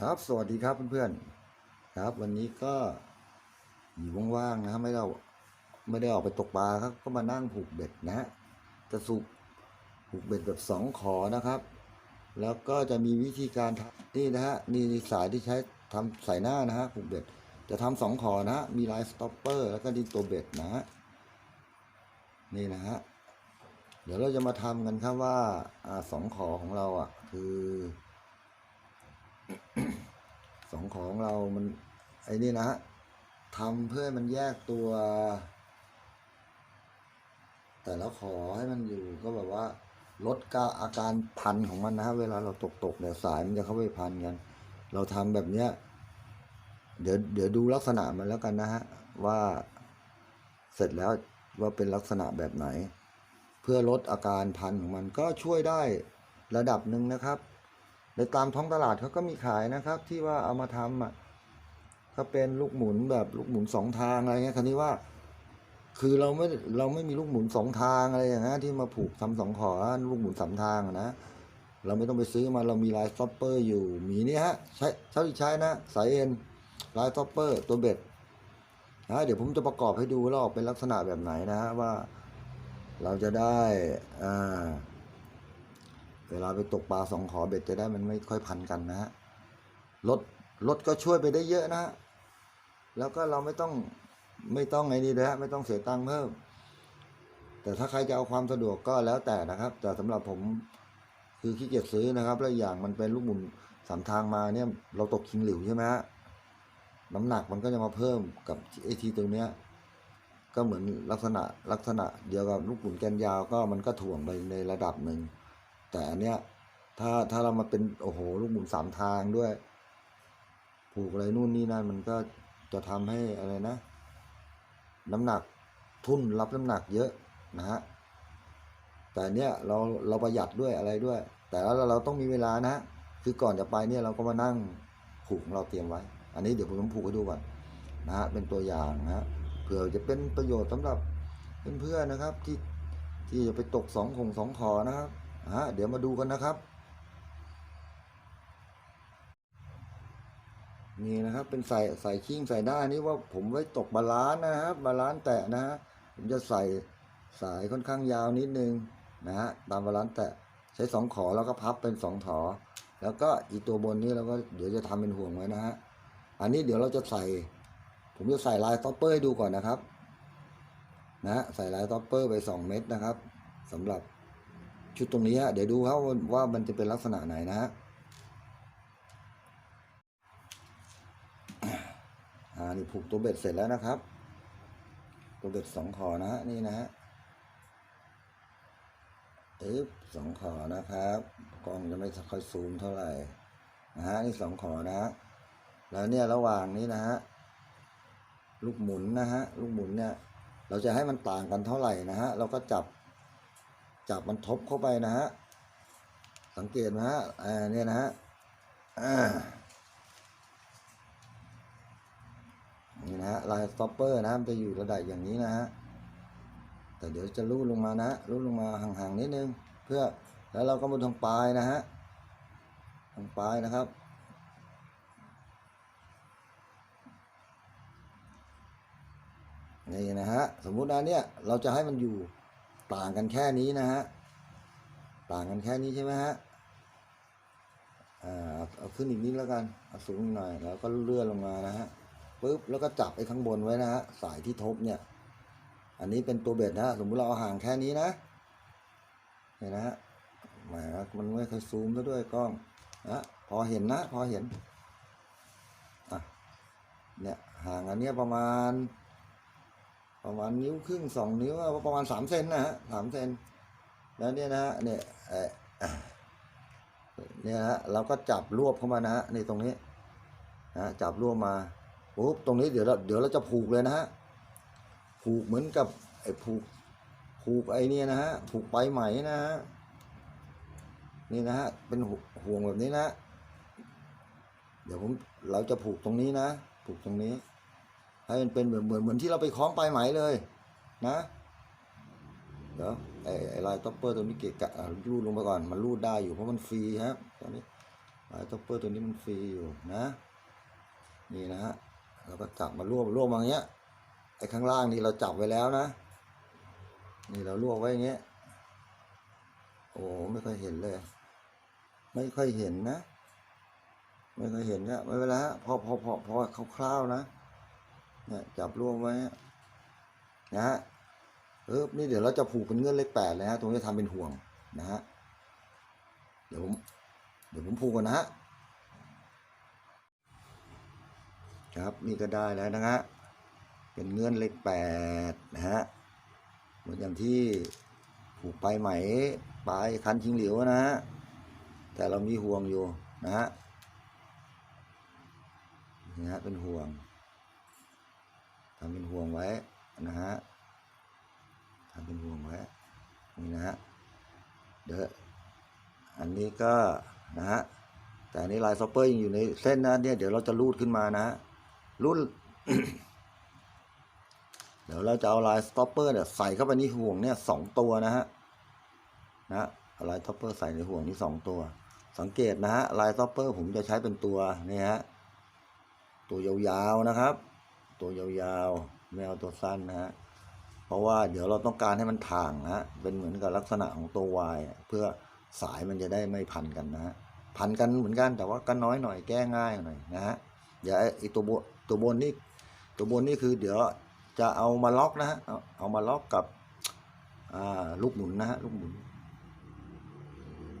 ครับ สวัสดีครับเพื่อนๆครับ วันนี้ก็อยู่ว่างๆนะครับไม่ได้เอาไม่ได้ออกไปตกปลาครับ ก็มานั่งผูกเบ็ดนะจะสุกผูกเบ็ดแบบสองขอนะครับ แล้วก็จะมีวิธีการทำนี่นะฮะนี่สายที่ใช้ทำใส่หน้านะฮะผูกเบ็ด จะทำสองขอนะฮะมีลายสต็อปเปอร์แล้วก็ดินตัวเบ็ดนะฮะนี่นะฮะเดี๋ยวเราจะมาทำกันครับว่าอสองขอของเราอะ คือ ของเรามันไอ้นี่นะฮะทำเพื่อมันแยกตัว แต่ละขอให้มันอยู่ก็แบบว่า ลดกาอาการพันของมันนะฮะเวลาเราตกตกเนี่ยสายมันจะเข้าไปพันกัน เราทำแบบเนี้ยเดี๋ยวเดี๋ยวดูลักษณะมันแล้วกันนะฮะว่าเสร็จแล้วว่าเป็นลักษณะแบบไหน เพื่อลดอาการพันของมันก็ช่วยได้ระดับหนึ่งนะครับ ในตามท้องตลาดเขาก็มีขายนะครับ ที่ว่าเอามาทำอะก็เป็นลูกหมุนแบบลูกหมุนสองทางอะไรเงี้ยคันนี้ว่า คือเราไม่เราไม่มีลูกหมุนสองทางอะไรอย่างเงี้ยที่มาผูกทำสองขอลูกหมุนสามทางนะเราไม่ต้องไปซื้อมาเรามีลายซอปเปอร์อยู่มีนี่ฮะใช้เท่าที่ใช้นะสายเอ็นลายซอปเปอร์ตัวเบ็ดนะเดี๋ยวผมจะประกอบให้ดูว่าออกเป็นลักษณะแบบไหนนะฮะว่า เราจะได้อ่า เวลาไปตกปลาสองขอเบ็ดจะได้มันไม่ค่อยพันกันนะฮะรถรถก็ช่วยไปได้เยอะนะฮะแล้วก็เราไม่ต้องไม่ต้องไอ้นี่เลยฮะไม่ต้องเสียตังค์เพิ่ม แต่ถ้าใครจะเอาความสะดวกก็แล้วแต่นะครับ แต่สำหรับผมคือขี้เกียจซื้อนะครับ แล้วอย่างมันเป็นลูกหมุนสามทางมาเนี่ย เราตกคิงหลิวใช่ไหมฮะน้ำหนักมันก็จะมาเพิ่มกับไอทีตรงเนี้ย ก็เหมือนลักษณะลักษณะเดียวกับลูกหมุนแกนยาวก็มันก็ถ่วงไปในระดับหนึ่ง แต่อันเนี้ยถ้าถ้าเรามาเป็นโอ้โหลูกหมุนสามทางด้วย ผูกอะไรนู่นนี่นั่นมันก็จะทำให้อะไรนะ น้ำหนักทุ่นรับน้ำหนักเยอะนะฮะแต่เนี้ยเราเราประหยัดด้วยอะไรด้วย แต่แล้วเราต้องมีเวลานะฮะคือก่อนจะไปเนี่ยเราก็มานั่งผูกของเราเตรียมไว้ อันนี้เดี๋ยวผมต้องผูกให้ดูก่อนนะฮะเป็นตัวอย่างนะฮะเผื่อจะเป็นประโยชน์สำหรับเพื่อนๆนะครับที่ที่จะไปตกสองคงสองขอนะครับ ฮะเดี๋ยวมาดูกันนะครับ นี่นะครับเป็นใส่ใส่คิ้งใส่หน้านี่ว่าผมไว้ตกบาลานนะครับบาลานแตะนะฮะผมจะใส่สายค่อนข้างยาวนิดนึงนะฮะตามบาลานแตะใช้สองขอแล้วก็พับเป็นสองถอ แล้วก็อีตัวบนนี้เราก็เดี๋ยวจะทำเป็นห่วงไว้นะฮะอันนี้เดี๋ยวเราจะใส่ ผมจะใส่ลายท็อปเปอร์ให้ดูก่อนนะครับ นะใส่ลายท็อปเปอร์ไปสองเม็ดนะครับสำหรับ ชุดตรงนี้ฮะเดี๋ยวดูครับว่าว่ามันจะเป็นลักษณะไหนนะฮะอ่านี่ผูกตัวเบ็ดเสร็จแล้วนะครับ ตัวเบ็ดสองขอนะฮะนี่นะฮะเอ๊บสองขอนะครับ กล้องจะไม่ค่อยซูมเท่าไหร่นะฮะนี่สองขอนะฮะแล้วเนี่ยระหว่างนี้นะฮะลูกหมุนนะฮะลูกหมุนเนี่ย เราจะให้มันต่างกันเท่าไหร่นะฮะเราก็จับ จับมันทบเข้าไปนะฮะ สังเกตนะฮะอ่าเนี่ยนะฮะอ่านี่นะฮะลายสต็อปเปอร์นะมันจะอยู่ระดับอย่างนี้นะฮะ แต่เดี๋ยวจะรูดลงมานะรูดลงมาห่างๆนิดนึง เพื่อแล้วเราก็มาทางปลายนะฮะทางปลายนะครับนี่นะฮะสมมุตินะเนี่ยเราจะให้มันอยู่ ต่างกันแค่นี้นะฮะ ต่างกันแค่นี้ใช่ไหมฮะอ่าเอาขึ้นอีกนิดแล้วกัน เอาสูงหน่อย แล้วก็เลื่อนลงมานะฮะปุ๊บ แล้วก็จับไอ้ข้างบนไว้นะฮะ สายที่ทบเนี่ย อันนี้เป็นตัวเบ็ดนะ สมมุติเราเอาห่างแค่นี้นะ เห็นนะฮะแหมมันไม่เคยซูมซะด้วยกล้องนะพอเห็นนะ พอเห็น อะ เนี่ย ห่างอันเนี้ยประมาณ ประมาณนิ้วครึ่งสองนิ้วประมาณสามเซนนะฮะสามเซนแล้วเนี่ยนะฮะเนี่ยเออเนี่ยฮะเราก็จับรวบเข้ามานะฮะนี่ตรงนี้นะจับรวบมาปุ๊บตรงนี้เดี๋ยวเราเดี๋ยวเราจะผูกเลยนะฮะผูกเหมือนกับไอ้ผูกผูกไอ้นี่นะฮะผูกไปไหมนะฮะนี่นะฮะเป็นห่วงแบบนี้นะ เดี๋ยวผมเราจะผูกตรงนี้นะ ผูกตรงนี้ ให้มันเป็นเหมือนเหมือนเหมือนที่เราไปคล้องปลายไหมเลยนะเดี๋ยวไอ้ไอ้ลายท็อปเปอร์ตัวนี้เกะกะอะรูดลงไปก่อนมันรูดได้อยู่เพราะมันฟรีครับตอนนี้ลายท็อปเปอร์ตัวนี้มันฟรีอยู่นะนี่นะฮะเราก็จับมารวบรวบมาอย่างเงี้ยไอ้ข้างล่างนี่เราจับไว้แล้วนะ นี่เราลวกไว้อย่างเงี้ยโอ้ไม่ค่อยเห็นเลย ไม่ค่อยเห็นนะ ไม่ค่อยเห็นนะไม่เป็นไรฮะพอพอพอพอคร่าวๆนะ นี่ยจับรวมไว้นะฮะเออนี่เดี๋ยวเราจะผูกเป็นเงื่อนเลขแปดเลยฮะตรงนี้ทำเป็นห่วงนะฮะเดี๋ยวผมเดี๋ยวผมผูกก่อนนะฮะครับนี่ก็ได้แล้วนะฮะเป็นเงื่อนเลขแปดนะฮะเหมือนอย่างที่ผูกปลายไหมปลายคันชิงเหลียวนะฮะแต่เรามีห่วงอยู่นะฮะนี่ฮะเป็นห่วง ทำเป็นห่วงไว้นะฮะทำเป็นห่วงไว้นี่นะฮะเดี๋ยวอันนี้ก็นะฮะแต่อันนี้ลายซอปเปอร์ยังอยู่ในเส้นนะเนี่ยเดี๋ยวเราจะรูดขึ้นมานะฮะรูดเดี๋ยวเราจะเอาลายสต็อปเปอร์เนี่ยใส่เข้าไปในห่วงเนี่ยสองตัวนะฮะนะลายสต็อปเปอร์ใส่ในห่วงนี้สองตัว สังเกตนะฮะลายสต็อปเปอร์ผมจะใช้เป็นตัวนี่ฮะตัวยาวๆนะครับ ตัวยาวๆ ไม่เอาตัวสั้นนะฮะ เพราะว่าเดี๋ยวเราต้องการให้มันถ่างนะฮะ เป็นเหมือนกับลักษณะของตัววายเพื่อสายมันจะได้ไม่พันกันนะฮะ พันกันเหมือนกันแต่ว่าก็น้อยหน่อยแก้ง่ายหน่อยนะฮะเดี๋ยวไอ้ไอตัวบนตัวบนนี่ตัวบนนี่คือเดี๋ยวจะเอามาล็อกนะฮะ เอามาล็อกกับลูกหมุนนะฮะลูกหมุน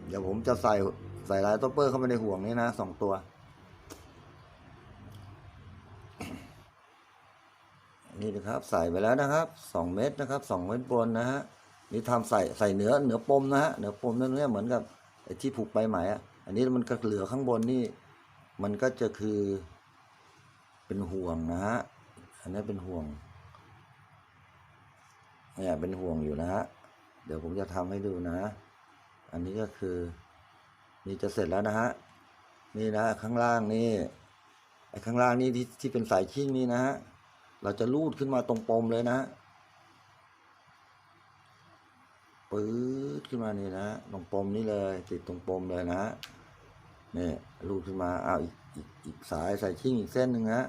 เดี๋ยวผมจะใส่ใส่ลายท็อปเปอร์เข้าไปในห่วงนี้นะสองตัว นี่นะครับใส่ไปแล้วนะครับสองเม็ดนะครับสองเม็ดบนนะฮะนี่ทำใส่ใส่เหนือเหนือปมนะฮะเหนือปมนั่นเนี่ยเหมือนกับไอ้ที่ผูกใบไหมอะอันนี้มันก็เหลือข้างบนนี่ มันก็จะคือเป็นห่วงนะฮะอันนี้เป็นห่วงเนี่ยเป็นห่วงอยู่นะฮะเดี๋ยวผมจะทำให้ดูนะ อันนี้ก็คือนี่จะเสร็จแล้วนะฮะนี่นะข้างล่างนี่ไอ้ข้างล่างนี่ที่ที่เป็นสายชิ่งนี่นะฮะ เราจะลูดขึ้นมาตรงปมเลยนะปื๊ดขึ้นมานี่นะตรงปมนี่เลย ติดตรงปมเลยนะนี่ลูดขึ้นมาเอาอีกอีกอีกสายใสายชิ่งอีกเส้นหนึ่งนะ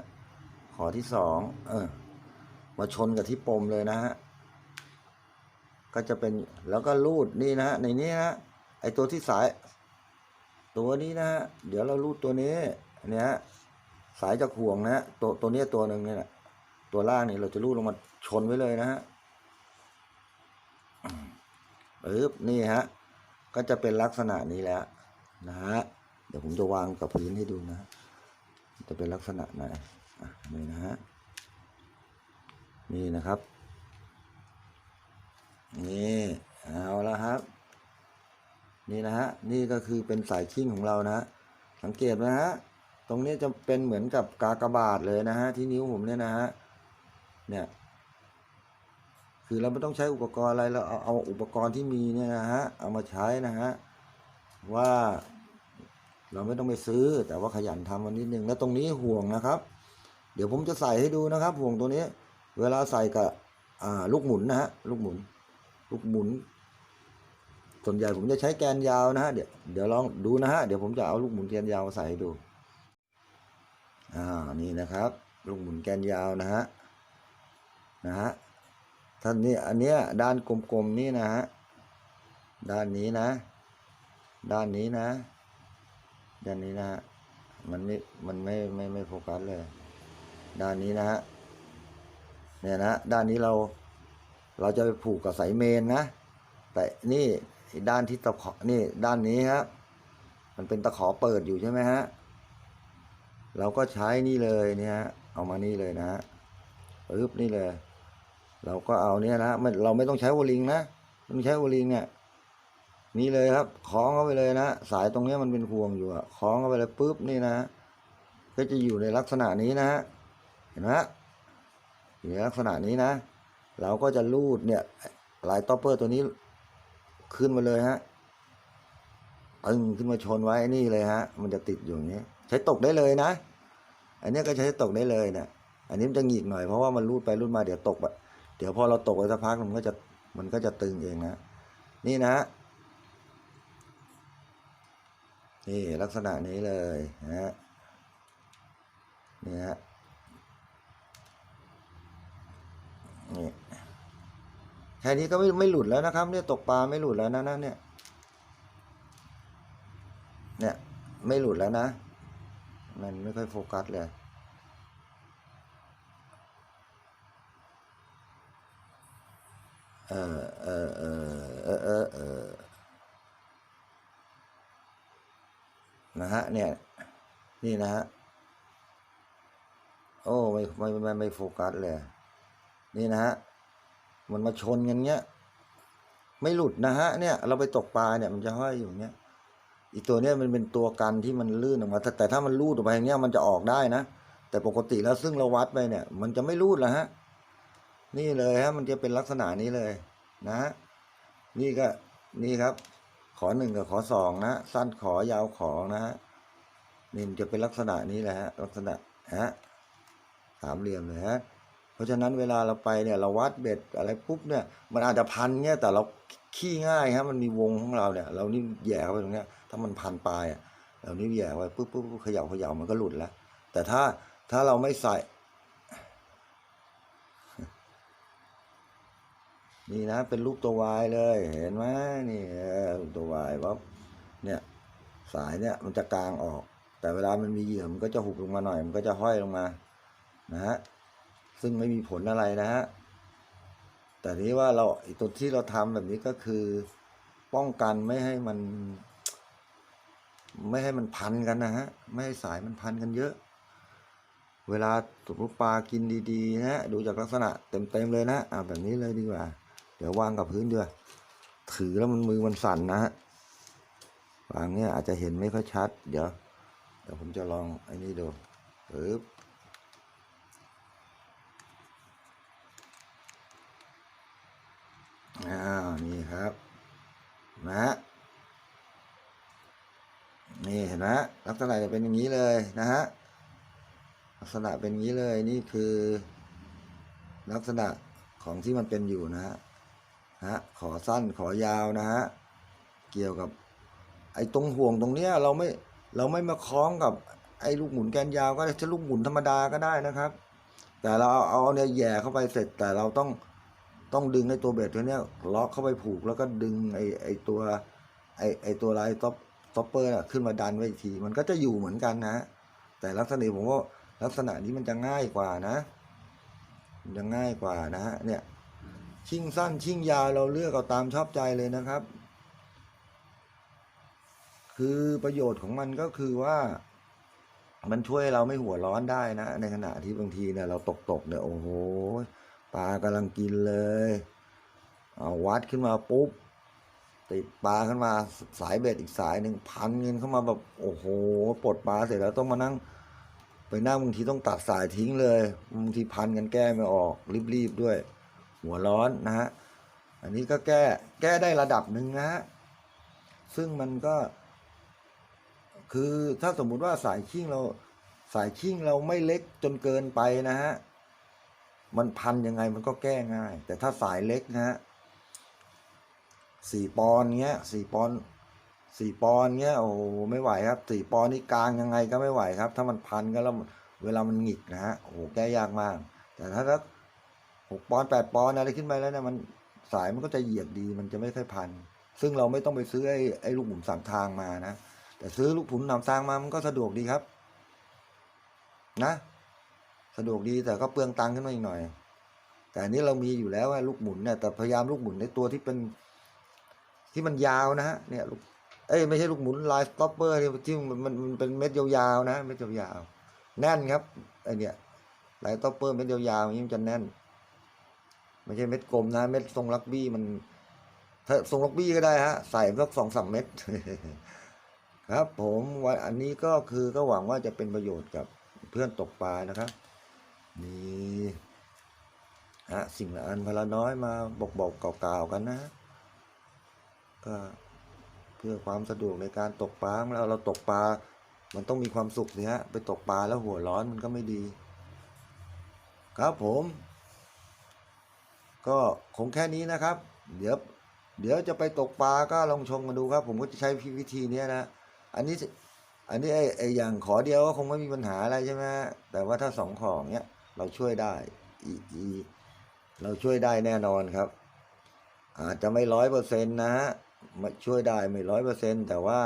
ขอที่สองเออมาชนกับที่ปมเลยนะฮะก็จะเป็นแล้วก็รูดนี่นะในนี้นะไอตัวที่สาย ตัวนี้นะฮะเดี๋ยวเรารูดตัวนี้อันเนี้ยสายจากห่วงนะตัวตัวเนี้ยตัวหนึ่งเนี่ยแหละ ตัวล่างนี่เราจะรูดลงมาชนไว้เลยนะฮะปึ๊บนี่ฮะ ก็จะเป็นลักษณะนี้แล้วนะฮะ เดี๋ยวผมจะวางกับพื้นให้ดูนะ จะเป็นลักษณะไหนนี่นะฮะ นี่นะครับ นี่เอาแล้วครับ นี่นะฮะ นี่ก็คือเป็นสายชิ่งของเรานะฮะสังเกตนะฮะ ตรงนี้จะเป็นเหมือนกับกากบาทเลยนะฮะที่นิ้วผมเนี่ยนะฮะ เนี่ย คือเราไม่ต้องใช้อุปกรณ์อะไรเราเอาเอาอุปกรณ์ที่มีเนี่ยนะฮะเอามาใช้นะฮะว่าเราไม่ต้องไปซื้อ แต่ว่าขยันทำมันนิดนึงแล้วตรงนี้ห่วงนะครับ เดี๋ยวผมจะใส่ให้ดูนะครับ ห่วงตัวนี้ เวลาใส่กับลูกหมุนนะฮะลูกหมุน ลูกหมุนส่วนใหญ่ผมจะใช้แกนยาวนะฮะเดี๋ยวเดี๋ยวลองดูนะฮะเดี๋ยวผมจะเอาลูกหมุนแกนยาวมาใส่ให้ดูอ่านี่นะครับ ลูกหมุนแกนยาวนะฮะ นะฮะท่านนี้อันเนี้ยด้านกลมๆนี่นะฮะด้านนี้นะ ด้านนี้นะด้านนี้นะฮะมันไม่มันไม่ไม่ไม่โฟกัสเลย ด้านนี้นะฮะเนี่ยนะด้านนี้เราเราจะไปผูกกับสายเมนนะ แต่นี่ด้านที่ตะขอนี่ด้านนี้ครับมันเป็นตะขอเปิดอยู่ใช่ไหมฮะเราก็ใช้นี่เลยเนี่ยฮะเอามานี่เลยนะฮะปึ๊บนี่เลย เราก็เอาเนี่ยนะไม่เราไม่ต้องใช้วอลิงนะไม่ต้องใช้วอลิงเนี่ยนี่เลยครับคล้องเข้าไปเลยนะสายตรงเนี้ยมันเป็นห่วงอยู่อะคล้องเข้าไปเลยปุ๊บนี่นะ ก็จะอยู่ในลักษณะนี้นะฮะเห็นไหมอยู่ในลักษณะนี้นะ เราก็จะลูดเนี่ยลายต็อปเปอร์ตัวนี้ขึ้นมาเลยฮะปึ้งขึ้นมาชนไว้นี่เลยฮะ มันจะติดอยู่อย่างนี้ ใช้ตกได้เลยนะ อันนี้ก็ใช้ตกได้เลยเนะอันนี้มันจะหงิกหน่อยเพราะว่ามันรูดไปรูดมาเดี๋ยวตกอะ เดี๋ยวพอเราตกไปสักพักมันก็จะมันก็จะตึงเองนะนี่นะนี่ลักษณะนี้เลยนะนี่ฮะนี่แค่นี้ก็ไม่ไม่หลุดแล้วนะครับเนี่ยตกปลาไม่หลุดแล้วนะนะเนี่ยเนี่ยไม่หลุดแล้วนะ มันไม่ค่อยโฟกัสเลย เออเออเออเออเออเออนะฮะเนี่ย นี่นะฮะโอ้ไม่ไม่ไม่ไม่โฟกัสเลย นี่นะฮะมันมาชนกันเงี้ย ไม่หลุดนะฮะเนี่ย เราไปตกปลาเนี่ย มันจะห้อยอยู่เนี้ยอีตัวเนี้ยมันเป็นตัวกันที่มันลื่นออกมา แต่แต่ถ้ามันรูดออกไปอย่างเงี้ยมันจะออกได้นะแต่ปกติแล้วซึ่งเราวัดไปเนี่ย มันจะไม่รูดแล้วฮะ นี่เลยฮะมันจะเป็นลักษณะนี้เลยนะนี่ก็นี่ครับ ขอหนึ่งกับขอสองนะสั้นขอยาวขอนะฮะนี่มันจะเป็นลักษณะนี้แหละฮะลักษณะฮะสามเหลี่ยมเลยฮะเพราะฉะนั้นเวลาเราไปเนี่ยเราวัดเบ็ดอะไรปุ๊บเนี่ย มันอาจจะพันเนี่ยแต่เราขี้ง่ายฮะมันมีวงของเราเนี่ย เรานี่แย่เข้าไปตรงเนี้ย ถ้ามันพันปลายอะเรานี่แย่ไว้ปุ๊บปุ๊บปุ๊บเขย่าเขย่ามันก็หลุดแล้วแต่ถ้าถ้าเราไม่ใส่ นี่นะเป็นรูปตัววายเลยเห็นไหมนี่รูปตัววายปั๊บเนี่ยสายเนี่ยมันจะกลางออก แต่เวลามันมีเหยื่อมันก็จะหุบลงมาหน่อย มันก็จะห้อยลงมานะฮะซึ่งไม่มีผลอะไรนะฮะแต่นี้ว่าเราตัวที่เราทำแบบนี้ก็คือป้องกันไม่ให้มัน ไม่ให้มันพันกันนะฮะไม่ให้สายมันพันกันเยอะ เวลาสมมติปลากินดีๆนะฮะดูจากลักษณะเต็มๆเลยนะอ่าแบบนี้เลยดีกว่า เดี๋ยววางกับพื้นด้วย ถือแล้วมันมือมันสั่นนะฮะวางเนี้ยอาจจะเห็นไม่ค่อยชัด เดี๋ยวเดี๋ยวผมจะลองไอ้นี่ดูปึ๊บอ้าวนี่ครับนะฮะนี่เห็นไหมลักษณะจะเป็นอย่างนี้เลยนะฮะลักษณะเป็นอย่างนี้เลยนี่คือ ลักษณะของที่มันเป็นอยู่นะฮะ นะฮะขอสั้นขอยาวนะฮะเกี่ยวกับ ไอ้ตรงห่วงตรงเนี้ยเราไม่เราไม่มาคล้องกับไอ้ลูกหมุนแกนยาวก็ได้จะลูกหมุนธรรมดาก็ได้นะครับ แต่เราเอาเอาเนี่ยแย่เข้าไปเสร็จแต่เราต้องต้องดึงไอ้ตัวเบ็ดตัวเนี้ยล็อกเข้าไปผูกแล้วก็ดึงไอ้ไอ้ตัวไอ้ไอ้ตัวลายท็อปท็อปเปอร์น่ะขึ้นมาดันไว้อีกที มันก็จะอยู่เหมือนกันนะ แต่ลักษณะผมว่าลักษณะนี้มันจะง่ายกว่านะ มันจะง่ายกว่านะฮะเนี่ย ชิ่งสั้นชิ่งยาวเราเลือกเอาตามชอบใจเลยนะครับ คือประโยชน์ของมันก็คือว่ามันช่วยเราไม่หัวร้อนได้นะ ในขณะที่บางทีเนี่ยเราตกตกเนี่ยโอ้โหปลากำลังกินเลยเอาวัดขึ้นมาปุ๊บติดปลาขึ้นมาสายเบ็ดอีกสายหนึ่งพันเงินเข้ามาแบบโอ้โหปลดปลาเสร็จแล้วต้องมานั่ง ไปนั่งบางทีต้องตัดสายทิ้งเลยบางทีพันกันแก้ไม่ออกรีบๆด้วย หัวร้อนนะฮะอันนี้ก็แก้แก้ได้ระดับหนึ่งนะฮะซึ่งมันก็ คือถ้าสมมุติว่าสายชิ่งเราสายชิ่งเราไม่เล็กจนเกินไปนะฮะมันพันยังไงมันก็แก้ง่าย แต่ถ้าสายเล็กนะฮะสี่ปอนเงี้ยสี่ปอนสี่ปอนเงี้ยโอ้ไม่ไหวครับสี่ปอนนี่กลางยังไงก็ไม่ไหวครับ ถ้ามันพันก็แล้วเวลามันหงิกนะฮะโอ้แก้ยากมาก แต่ถ้า หกปอนด์แปดปอนด์อะไรขึ้นไปแล้วเนี่ยมันสายมันก็จะเหยียดดีมันจะไม่ค่อยพัน ซึ่งเราไม่ต้องไปซื้อไอ้ไอ้ลูกหมุนสามทางมานะ แต่ซื้อลูกหมุนสามทางมามันก็สะดวกดีครับ นะ สะดวกดีแต่ก็เปลืองตังค์ขึ้นมาอีกหน่อย แต่อันนี้เรามีอยู่แล้วว่าลูกหมุนเนี่ยแต่พยายามลูกหมุนในตัวที่เป็น ที่มันยาวนะฮะเนี่ยลูกเอ้ยไม่ใช่ลูกหมุนลายสต็อปเปอร์ที่ที่มันมันมันเป็นเม็ดยาวๆนะเม็ดยาวๆแน่นครับไอเนี่ยลายสต็อปเปอร์เม็ดยาวๆอย่างนี้มันจะแน่น ไม่ใช่เม็ดกลมนะ เม็ดทรงลักบี้มัน ถ้าทรงลักบี้ก็ได้ฮะ ใส่สักสองสามเม็ดครับผมวันอันนี้ก็คือก็หวังว่าจะเป็นประโยชน์กับเพื่อนตกปลานะครับนี่ฮะสิ่งละอันพละน้อยมาบอกบอกกล่าวๆกันนะก็เพื่อความสะดวกในการตกปลาของเราเราตกปลา มันต้องมีความสุขเนี่ยไปตกปลาแล้วหัวร้อนมันก็ไม่ดี ครับผม ก็คงแค่นี้นะครับ เดี๋ยวเดี๋ยวจะไปตกปลาก็ลองชมกันดูครับ ผมก็จะใช้วิธีนี้นะ อันนี้อันนี้ไอ้ไอ้อย่างขอเดียวก็คงไม่มีปัญหาอะไรใช่ไหมแต่ว่าถ้าสองของเนี้ยเราช่วยได้อีอีเราช่วยได้แน่นอนครับ อาจจะไม่ร้อยเปอร์เซ็นต์นะฮะมาช่วยได้ไม่ร้อยเปอร์เซ็นต์แต่ว่า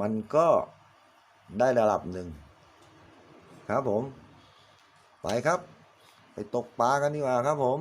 มันก็ได้ระดับหนึ่งครับผม ไปครับ ไปตกปลากันดีกว่าครับผม